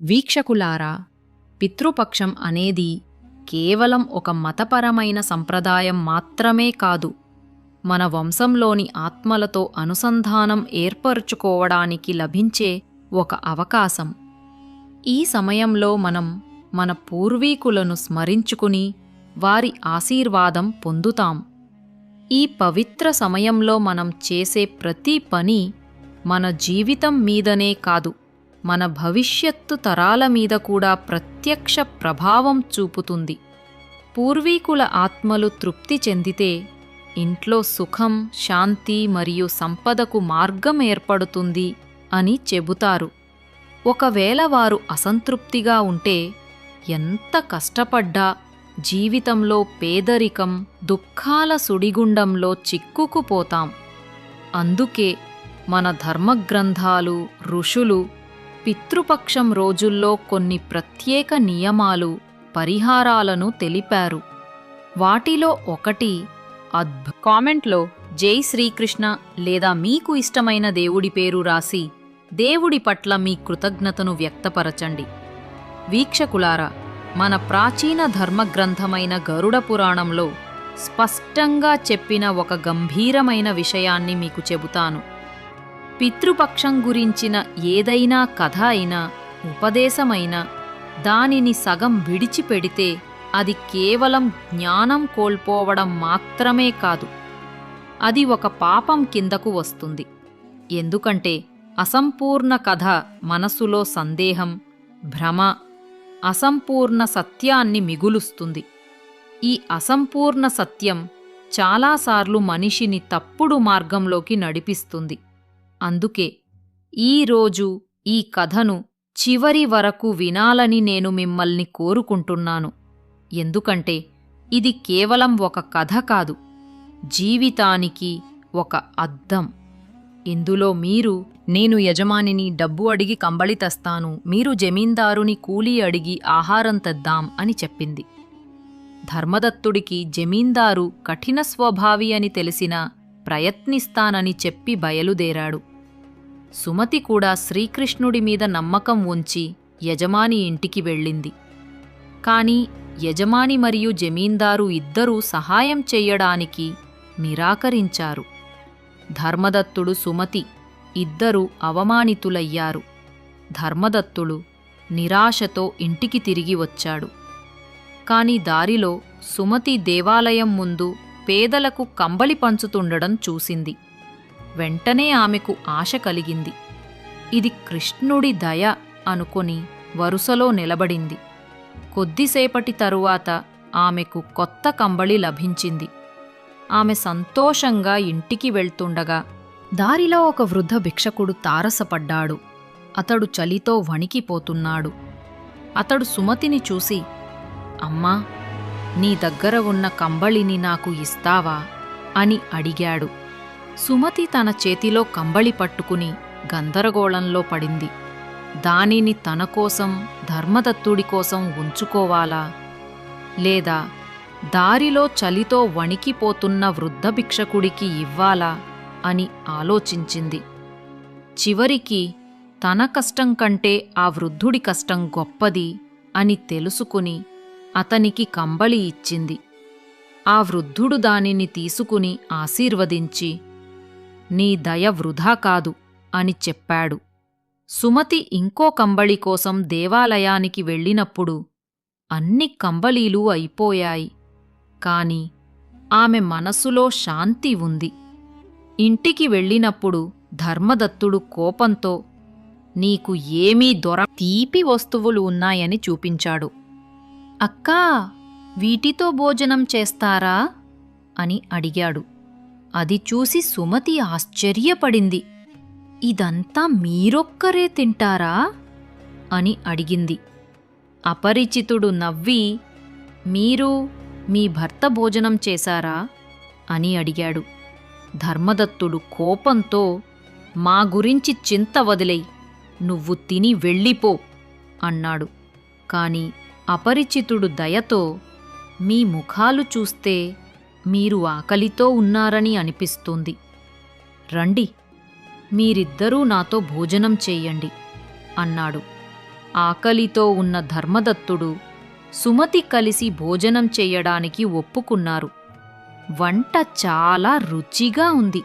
వీక్షకులారా పితృపక్షం అనేది కేవలం ఒక మతపరమైన సంప్రదాయం మాత్రమే కాదు మన వంశంలోని ఆత్మలతో అనుసంధానం ఏర్పరుచుకోవడానికి లభించే ఒక అవకాశం. ఈ సమయంలో మనం మన పూర్వీకులను స్మరించుకుని వారి ఆశీర్వాదం పొందుతాం. ఈ పవిత్ర సమయంలో మనం చేసే ప్రతి పని మన జీవితం మీదనే కాదు మన భవిష్యత్తు తరాల మీద కూడా ప్రత్యక్ష ప్రభావం చూపుతుంది. పూర్వీకుల ఆత్మలు తృప్తి చెందితే ఇంట్లో సుఖం శాంతి మరియు సంపదకు మార్గం ఏర్పడుతుంది అని చెబుతారు. ఒకవేళ వారు అసంతృప్తిగా ఉంటే ఎంత కష్టపడ్డా జీవితంలో పేదరికం దుఃఖాల సుడిగుండంలో చిక్కుకుపోతాం. అందుకే మన ధర్మగ్రంథాలు ఋషులు పితృపక్షం రోజుల్లో కొన్ని ప్రత్యేక నియమాలు పరిహారాలను తెలిపారు. వాటిలో ఒకటి అద్భు కామెంట్లో జై శ్రీకృష్ణ లేదా మీకు ఇష్టమైన దేవుడి పేరు రాసి దేవుడి పట్ల మీ కృతజ్ఞతను వ్యక్తపరచండి. వీక్షకులారా మన ప్రాచీన ధర్మగ్రంథమైన గరుడ పురాణంలో స్పష్టంగా చెప్పిన ఒక గంభీరమైన విషయాన్ని మీకు చెబుతాను. పితృపక్షం గురించిన ఏదైనా కథ అయినా ఉపదేశమైనా దానిని సగం విడిచిపెడితే అది కేవలం జ్ఞానం కోల్పోవడం మాత్రమే కాదు. అది ఒక పాపం కిందకు వస్తుంది. ఎందుకంటే అసంపూర్ణ కథ మనసులో సందేహం భ్రమ అసంపూర్ణ సత్యాన్ని మిగులుస్తుంది. ఈ అసంపూర్ణ సత్యం చాలాసార్లు మనిషిని తప్పుడు మార్గంలోకి నడిపిస్తుంది. అందుకే ఈరోజు ఈ కథను చివరి వరకు వినాలని నేను మిమ్మల్ని కోరుకుంటున్నాను. ఎందుకంటే ఇది కేవలం ఒక కథ కాదు జీవితానికి ఒక అద్దం. ఇందులో మీరు నేను యజమానిని డబ్బు అడిగి కంబళి తెస్తాను మీరు జమీందారుని కూలీ అడిగి ఆహారం తెద్దాం అని చెప్పింది. ధర్మదత్తుడికి జమీందారు కఠిన స్వభావి అని తెలిసినా ప్రయత్నిస్తానని చెప్పి బయలుదేరాడు. సుమతి కూడా శ్రీకృష్ణుడి మీద నమ్మకం ఉంచి యజమాని ఇంటికి వెళ్ళింది. కాని యజమాని మరియు జమీందారు ఇద్దరూ సహాయం చెయ్యడానికి నిరాకరించారు. ధర్మదత్తుడు సుమతి ఇద్దరూ అవమానితులయ్యారు. ధర్మదత్తుడు నిరాశతో ఇంటికి తిరిగి వచ్చాడు. కాని దారిలో సుమతి దేవాలయం ముందు పేదలకు కంబలి పంచుతుండడం చూసింది. వెంటనే ఆమెకు ఆశ కలిగింది. ఇది కృష్ణుడి దయ అనుకొని వరుసలో నిలబడింది. కొద్దిసేపటి తరువాత ఆమెకు కొత్త కంబళి లభించింది. ఆమె సంతోషంగా ఇంటికి వెళ్తుండగా దారిలో ఒక వృద్ధ భిక్షకుడు తారసపడ్డాడు. అతడు చలితో వణికిపోతున్నాడు. అతడు సుమతిని చూసి అమ్మా నీ దగ్గర ఉన్న కంబళిని నాకు ఇస్తావా? అని అడిగాడు. సుమతి తన చేతిలో కంబళి పట్టుకుని గందరగోళంలో పడింది. దానిని తన కోసం ధర్మదత్తుడి కోసం ఉంచుకోవాలా? లేదా దారిలో చలితో వణికిపోతున్న వృద్ధ భిక్షకుడికి ఇవ్వాలా? అని ఆలోచించింది. చివరికి తన కష్టం కంటే ఆ వృద్ధుడి కష్టం గొప్పది అని తెలుసుకుని అతనికి కంబళి ఇచ్చింది. ఆ వృద్ధుడు దానిని తీసుకుని ఆశీర్వదించి నీ దయ వృధా కాదు అని చెప్పాడు. సుమతి ఇంకో కంబళి కోసం దేవాలయానికి వెళ్ళినప్పుడు అన్ని కంబళీలు అయిపోయాయి. కాని ఆమె మనసులో శాంతి ఉంది. ఇంటికి వెళ్ళినప్పుడు ధర్మదత్తుడు కోపంతో నీకు ఏమీ దొర తీపి వస్తువులు ఉన్నాయని చూపించాడు. అక్కా వీటితో భోజనం చేస్తారా? అని అడిగాడు. అది చూసి సుమతి ఆశ్చర్యపడింది. ఇదంతా మీరొక్కరే తింటారా? అని అడిగింది. అపరిచితుడు నవ్వి మీరు మీ భర్త భోజనం చేశారా? అని అడిగాడు. ధర్మదత్తుడు కోపంతో మా గురించి చింత వదిలేయి నువ్వు తిని వెళ్ళిపో అన్నాడు. కాని అపరిచితుడు దయతో మీ ముఖాలు చూస్తే మీరు ఆకలితో ఉన్నారని అనిపిస్తుంది. రండి మీరిద్దరూ నాతో భోజనం చేయండి అన్నాడు. ఆకలితో ఉన్న ధర్మదత్తుడు సుమతి కలిసి భోజనం చేయడానికి ఒప్పుకున్నారు. వంట చాలా రుచిగా ఉంది.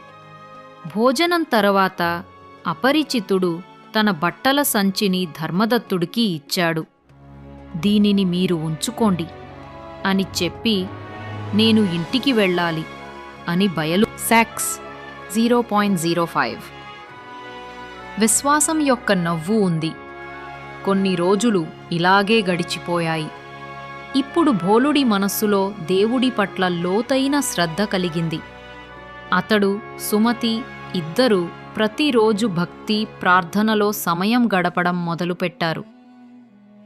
భోజనం తర్వాత అపరిచితుడు తన బట్టల సంచిని ధర్మదత్తుడికి ఇచ్చాడు. దీనిని మీరు ఉంచుకోండి అని చెప్పి నేను ఇంటికి వెళ్ళాలి అని బయలు six zero point zero five. విశ్వాసం యొక్క నవ్వు ఉంది. కొన్ని రోజులు ఇలాగే గడిచిపోయాయి. ఇప్పుడు భోలుడి మనస్సులో దేవుడి పట్ల లోతైన శ్రద్ధ కలిగింది. అతడు సుమతి ఇద్దరూ ప్రతిరోజు భక్తి ప్రార్థనలో సమయం గడపడం మొదలుపెట్టారు.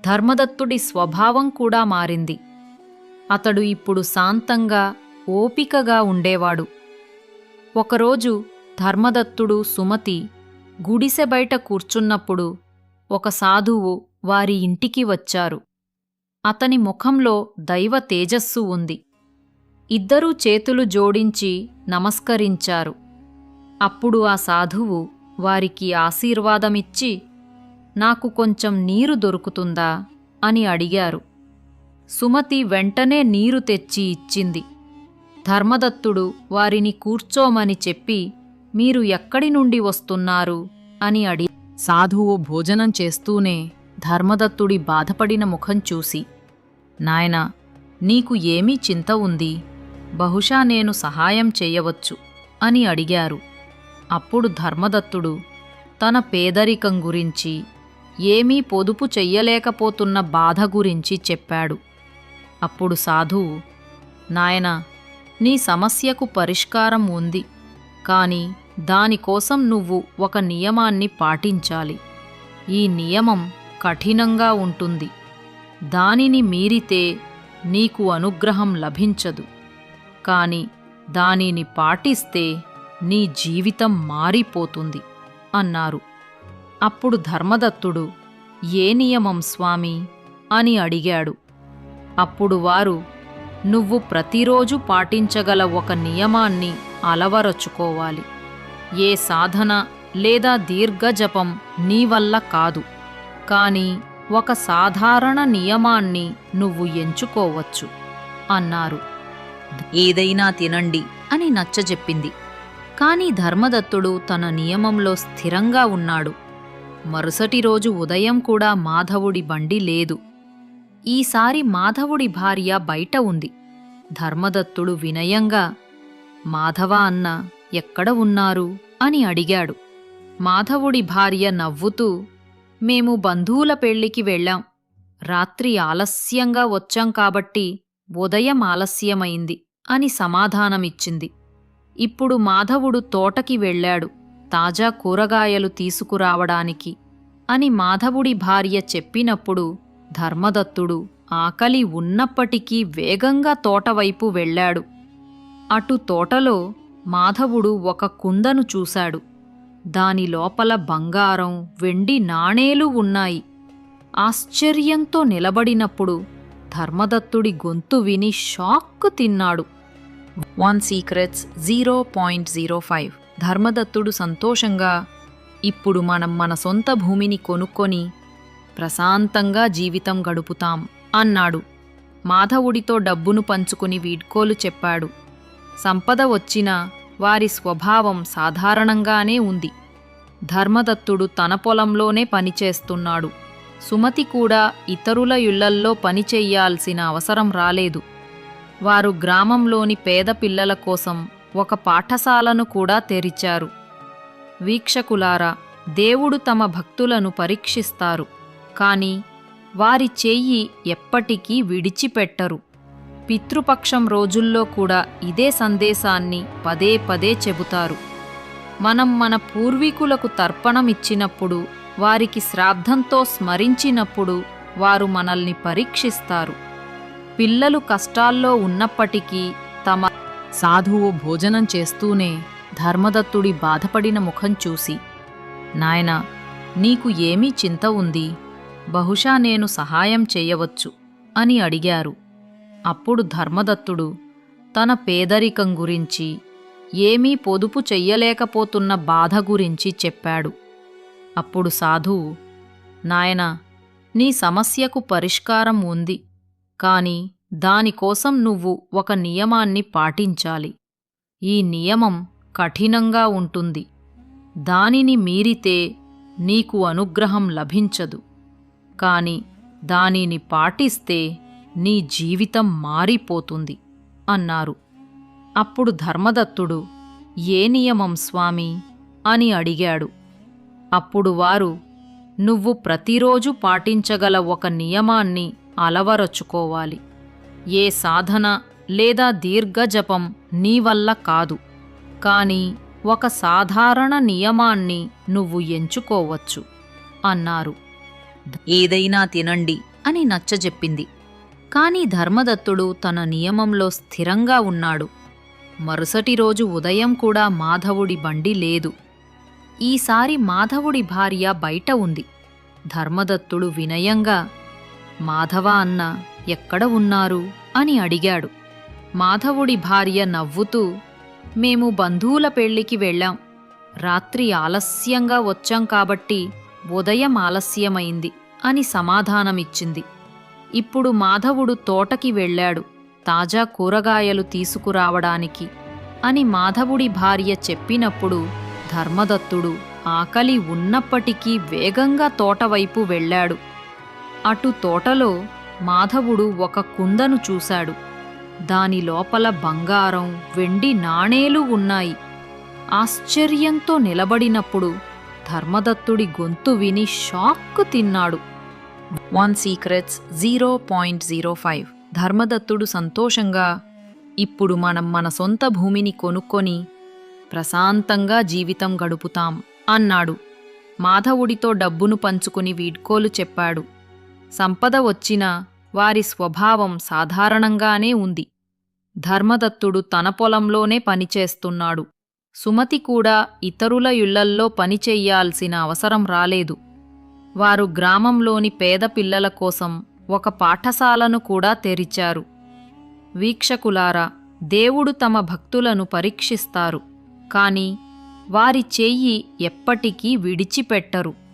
ధర్మదత్తుడి స్వభావం కూడా మారింది. అతడు ఇప్పుడు శాంతంగా ఓపికగా ఉండేవాడు. ఒకరోజు ధర్మదత్తుడు సుమతి గుడిసె బయట కూర్చున్నప్పుడు ఒక సాధువు వారి ఇంటికి వచ్చారు. అతని ముఖంలో దైవ తేజస్సు ఉంది. ఇద్దరూ చేతులు జోడించి నమస్కరించారు. అప్పుడు ఆ సాధువు వారికి ఆశీర్వాదమిచ్చి నాకు కొంచెం నీరు దొరుకుతుందా? అని అడిగారు. సుమతి వెంటనే నీరు తెచ్చి ఇచ్చింది. ధర్మదత్తుడు వారిని కూర్చోమని చెప్పి మీరు ఎక్కడి నుండి వస్తున్నారు? అని అడి సాధువు భోజనం చేస్తూనే ధర్మదత్తుడి బాధపడిన ముఖం చూసి నాయనా నీకు ఏమీ చింత ఉంది? బహుశా నేను సహాయం చేయవచ్చు? అని అడిగారు. అప్పుడు ధర్మదత్తుడు తన పేదరికం గురించి ఏమీ పొదుపు చెయ్యలేకపోతున్న బాధ గురించి చెప్పాడు. అప్పుడు సాధువు నాయనా నీ సమస్యకు పరిష్కారం ఉంది. కాని దానికోసం నువ్వు ఒక నియమాన్ని పాటించాలి. ఈ నియమం కఠినంగా ఉంటుంది. దానిని మీరితే నీకు అనుగ్రహం లభించదు. కాని దానిని పాటిస్తే నీ జీవితం మారిపోతుంది అన్నారు. అప్పుడు ధర్మదత్తుడు ఏ నియమం స్వామి అని అడిగాడు. అప్పుడు వారు నువ్వు ప్రతిరోజు పాటించగల ఒక నియమాన్ని అలవరచుకోవాలి. ఏ సాధన లేదా దీర్ఘజపం నీ వల్ల కాదు. కాని ఒక సాధారణ నియమాన్ని నువ్వు ఎంచుకోవచ్చు అన్నారు. ఏదైనా తినండి అని నచ్చజెప్పింది. కాని ధర్మదత్తుడు తన నియమంలో స్థిరంగా ఉన్నాడు. మరుసటి రోజు ఉదయం కూడా మాధవుడి బండి లేదు. ఈసారి మాధవుడి భార్య బయట ఉంది. ధర్మదత్తుడు వినయంగా మాధవ అన్న ఎక్కడ ఉన్నారు? అని అడిగాడు. మాధవుడి భార్య నవ్వుతూ మేము బంధువుల పెళ్ళికి వెళ్ళాం. రాత్రి ఆలస్యంగా వచ్చాం కాబట్టి ఉదయం ఆలస్యమైంది అని సమాధానమిచ్చింది. ఇప్పుడు మాధవుడు తోటకి వెళ్ళాడు. తాజా కూరగాయలు తీసుకురావడానికి అని మాధవుడి భార్య చెప్పినప్పుడు ధర్మదత్తుడు ఆకలి ఉన్నప్పటికీ వేగంగా తోటవైపు వెళ్ళాడు. అటు తోటలో మాధవుడు ఒక కుందను చూశాడు. దాని లోపల బంగారం వెండి నాణేలు ఉన్నాయి. ఆశ్చర్యంతో నిలబడినప్పుడు ధర్మదత్తుడి గొంతు విని షాక్ తిన్నాడు. One secrets zero point zero five. ధర్మదత్తుడు సంతోషంగా ఇప్పుడు మనం మన సొంత భూమిని కొనుక్కొని ప్రశాంతంగా జీవితం గడుపుతాం అన్నాడు. మాధవుడితో డబ్బును పంచుకుని వీడ్కోలు చెప్పాడు. సంపద వచ్చినా వారి స్వభావం సాధారణంగానే ఉంది. ధర్మదత్తుడు తన పొలంలోనే పనిచేస్తున్నాడు. సుమతి కూడా ఇతరుల ఇళ్ళల్లో పనిచెయ్యాల్సిన అవసరం రాలేదు. వారు గ్రామంలోని పేద పిల్లల కోసం ఒక పాఠశాలను కూడా తెరిచారు. వీక్షకులారా దేవుడు తమ భక్తులను పరీక్షిస్తారు కాని వారి చెయ్యి ఎప్పటికీ విడిచిపెట్టరు. పితృపక్షం రోజుల్లో కూడా ఇదే సందేశాన్ని పదే పదే చెబుతారు. మనం మన పూర్వీకులకు తర్పణమిచ్చినప్పుడు వారికి శ్రాద్ధంతో స్మరించినప్పుడు వారు మనల్ని పరీక్షిస్తారు. పిల్లలు కష్టాల్లో ఉన్నప్పటికీ తమ సాధువు భోజనం చేస్తూనే ధర్మదత్తుడి బాధపడిన ముఖం చూసి నాయనా నీకు ఏమీ చింత ఉంది? బహుశా నేను సహాయం చేయవచ్చు? అని అడిగారు. అప్పుడు ధర్మదత్తుడు తన పేదరికం గురించి ఏమీ పొదుపు చెయ్యలేకపోతున్న బాధ గురించి చెప్పాడు. అప్పుడు సాధువు నాయనా నీ సమస్యకు పరిష్కారం ఉంది కాని దానికోసం నువ్వు ఒక నియమాన్ని పాటించాలి. ఈ నియమం కఠినంగా ఉంటుంది. దానిని మీరితే నీకు అనుగ్రహం లభించదు. కాని దానిని పాటిస్తే నీ జీవితం మారిపోతుంది అన్నారు. అప్పుడు ధర్మదత్తుడు ఏ నియమం స్వామి అని అడిగాడు. అప్పుడు వారు నువ్వు ప్రతిరోజు పాటించగల ఒక నియమాన్ని అలవరచుకోవాలి. ఏ సాధన లేదా దీర్ఘజపం నీ వల్ల కాదు. కాని ఒక సాధారణ నియమాన్ని నువ్వు ఎంచుకోవచ్చు అన్నారు. ఏదైనా తినండి అని నచ్చజెప్పింది. కాని ధర్మదత్తుడు తన నియమంలో స్థిరంగా ఉన్నాడు. మరుసటి రోజు ఉదయం కూడా మాధవుడి బండి లేదు. ఈసారి మాధవుడి భార్య బయట ఉంది. ధర్మదత్తుడు వినయంగా మాధవ అన్న ఎక్కడ ఉన్నారు? అని అడిగాడు. మాధవుడి భార్య నవ్వుతూ మేము బంధువుల పెళ్ళికి వెళ్ళాం. రాత్రి ఆలస్యంగా వచ్చాం కాబట్టి ఉదయం ఆలస్యమైంది అని సమాధానమిచ్చింది. ఇప్పుడు మాధవుడు తోటకి వెళ్ళాడు తాజా కూరగాయలు తీసుకురావడానికి అని మాధవుడి భార్య చెప్పినప్పుడు ధర్మదత్తుడు ఆకలి ఉన్నప్పటికీ వేగంగా తోటవైపు వెళ్ళాడు. అటు తోటలో మాధవుడు ఒక కుందను చూశాడు. దాని లోపల బంగారం వెండి నాణేలు ఉన్నాయి. ఆశ్చర్యంతో నిలబడినప్పుడు ధర్మదత్తుడి గొంతు విని షాక్ తిన్నాడు. One secrets zero point zero five ధర్మదత్తుడు సంతోషంగా ఇప్పుడు మనం మన సొంత భూమిని కొనుక్కొని ప్రశాంతంగా జీవితం గడుపుతాం అన్నాడు. మాధవుడితో డబ్బును పంచుకుని వీడ్కోలు చెప్పాడు. సంపద వచ్చినా వారి స్వభావం సాధారణంగానే ఉంది. ధర్మదత్తుడు తన పొలంలోనే పనిచేస్తున్నాడు. సుమతి కూడా ఇతరుల ఇళ్ళల్లో పనిచెయ్యాల్సిన అవసరం రాలేదు. వారు గ్రామంలోని పేద పిల్లల కోసం ఒక పాఠశాలను కూడా తెరిచారు. వీక్షకులారా దేవుడు తమ భక్తులను పరీక్షిస్తారు. కాని వారి చెయ్యి ఎప్పటికీ విడిచిపెట్టరు.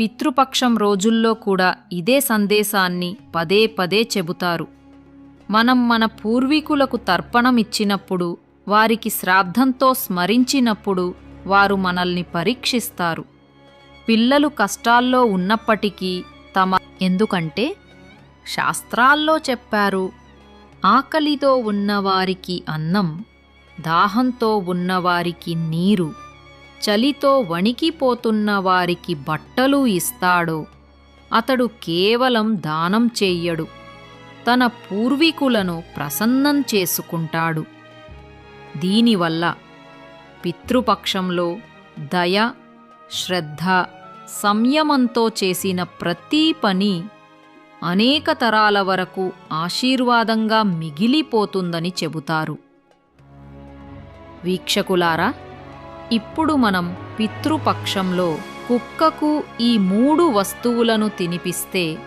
పితృపక్షం రోజుల్లో కూడా ఇదే సందేశాన్ని పదే పదే చెబుతారు. మనం మన పూర్వీకులకు తర్పణమిచ్చినప్పుడు వారికి శ్రాద్ధంతో స్మరించినప్పుడు వారు మనల్ని పరీక్షిస్తారు. పిల్లలు కష్టాల్లో ఉన్నప్పటికీ తమ ఎందుకంటే శాస్త్రాల్లో చెప్పారు ఆకలితో ఉన్నవారికి అన్నం దాహంతో ఉన్నవారికి నీరు. చలితో వణికిపోతున్న వారికి బట్టలు ఇస్తాడో. అతడు కేవలం దానం చెయ్యడు. తన పూర్వీకులను ప్రసన్నం చేసుకుంటాడు. దీనివల్ల పితృపక్షంలో దయ శ్రద్ధ సంయమంతో చేసిన ప్రతి పని అనేక తరాల వరకు ఆశీర్వాదంగా మిగిలిపోతుందని చెబుతారు. వీక్షకులారా ఇప్పుడు మనం పితృపక్షంలో కుక్కకు ఈ మూడు వస్తువులను తినిపిస్తే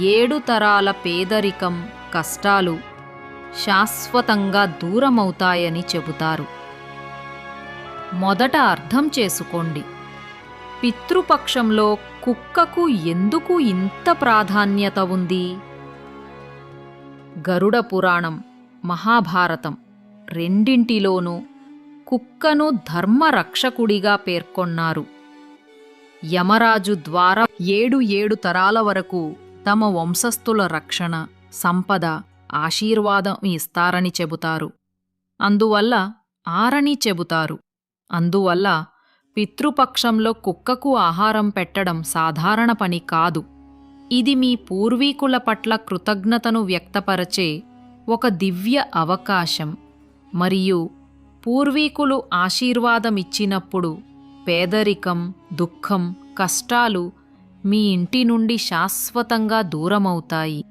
ఏడు తరాల పేదరికం కష్టాలు శాశ్వతంగా దూరమవుతాయని చెబుతారు. మొదట అర్థం చేసుకోండి. పితృపక్షంలో కుక్కకు ఎందుకు ఇంత ప్రాధాన్యత ఉంది? గరుడ పురాణం మహాభారతం రెండింటిలోనూ కుక్కను ధర్మరక్షకుడిగా పేర్కొన్నారు. యమరాజు ద్వారా ఏడు ఏడు తరాల వరకు తమ వంశస్థుల రక్షణ సంపద ఆశీర్వాదం ఇస్తారని చెబుతారు. అందువల్ల ఆరని చెబుతారు. అందువల్ల పితృపక్షంలో కుక్కకు ఆహారం పెట్టడం సాధారణ పని కాదు. ఇది మీ పూర్వీకుల పట్ల కృతజ్ఞతను వ్యక్తపరచే ఒక దివ్య అవకాశం. మరియు పూర్వీకులు ఆశీర్వాదమిచ్చినప్పుడు పేదరికం దుఃఖం కష్టాలు మీ ఇంటి నుండి శాశ్వతంగా దూరమవుతాయి.